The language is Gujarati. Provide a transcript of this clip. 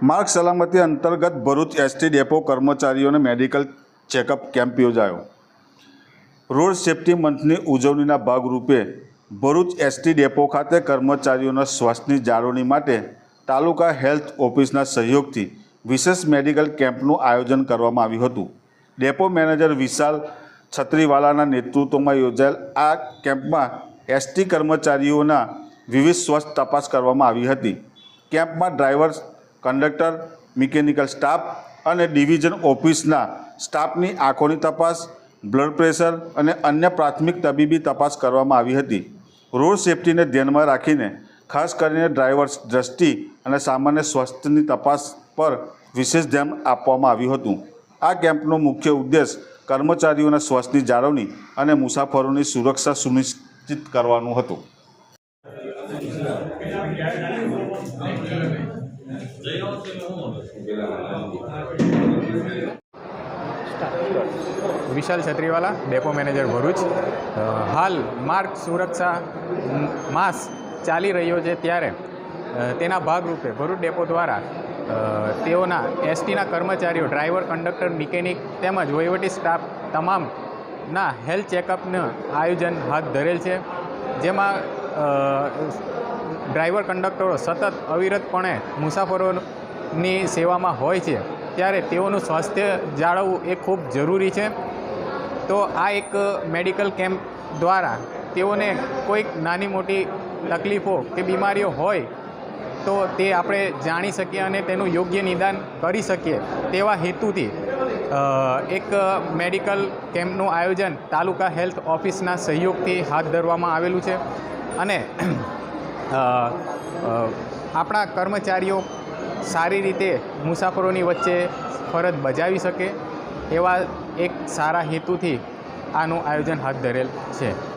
માર્ગ સલામતી અંતર્ગત ભરૂચ એસટી ડેપો કર્મચારીઓને મેડિકલ ચેકઅપ કેમ્પ યોજાયો. રોડ સેફ્ટી મંથની ઉજવણીના ભાગરૂપે ભરૂચ એસટી ડેપો ખાતે કર્મચારીઓના સ્વાસ્થ્યની જાળવણી માટે તાલુકા હેલ્થ ઓફિસના સહયોગથી વિશેષ મેડિકલ કેમ્પનું આયોજન કરવામાં આવ્યું હતું. ડેપો મેનેજર વિશાલ છત્રીવાલાના નેતૃત્વમાં યોજાયેલ આ કેમ્પમાં એસટી કર્મચારીઓના વિવિધ સ્વસ્થ તપાસ કરવામાં આવી હતી. કેમ્પમાં ડ્રાઈવર કંડક્ટર, મિકેનિકલ સ્ટાફ અને ડિવિઝન ઓફિસના સ્ટાફની આંખોની તપાસ, બ્લડ પ્રેશર અને અન્ય પ્રાથમિક તબીબી તપાસ કરવામાં આવી હતી. રોડ સેફ્ટીને ધ્યાનમાં રાખીને, ખાસ કરીને ડ્રાઈવર્સ દ્રષ્ટિ અને સામાન્ય સ્વાસ્થ્યની તપાસ પર વિશેષ ધ્યાન આપવામાં આવ્યું હતું. આ કેમ્પનો મુખ્ય ઉદ્દેશ કર્મચારીઓના સ્વાસ્થ્યની જાળવણી અને મુસાફરોની સુરક્ષા સુનિશ્ચિત કરવાનું હતું. Vishal Chhatriwala, depot manager Bharuch. હાલ માર્ગ સુરક્ષા માસ ચાલી રહ્યો છે ત્યારે. તેના ભાગરૂપે ભરૂચ ડેપો દ્વારા તેઓના એસટીના કર્મચારીઓ, ડ્રાઈવર, કંડક્ટર, મિકેનિક તેમજ વહીવટી સ્ટાફ તમામના હેલ્થ ચેકઅપનું આયોજન હાથ ધરેલ છે. જેમાં ડ્રાઈવર કંડક્ટરો સતત અવિરતપણે મુસાફરોની સેવામાં હોય છે, ત્યારે તેઓનું સ્વાસ્થ્ય જાળવવું એ ખૂબ જરૂરી છે. તો આ એક મેડિકલ કેમ્પ દ્વારા તેઓને કોઈક નાની મોટી તકલીફો કે બીમારીઓ હોય, તો તે આપણે જાણી શકીએ અને તેનું યોગ્ય નિદાન કરી શકીએ. તેવા હેતુથી એક મેડિકલ કેમ્પનું આયોજન તાલુકા હેલ્થ ઓફિસના સહયોગથી હાથ ધરવામાં આવેલું છે. અને આપણા કર્મચારીઓ સારી રીતે મુસાફરોની વચ્ચે ફરજ બજાવી શકે એવા એક સારા હેતુથી આનું આયોજન હાથ ધરેલ છે.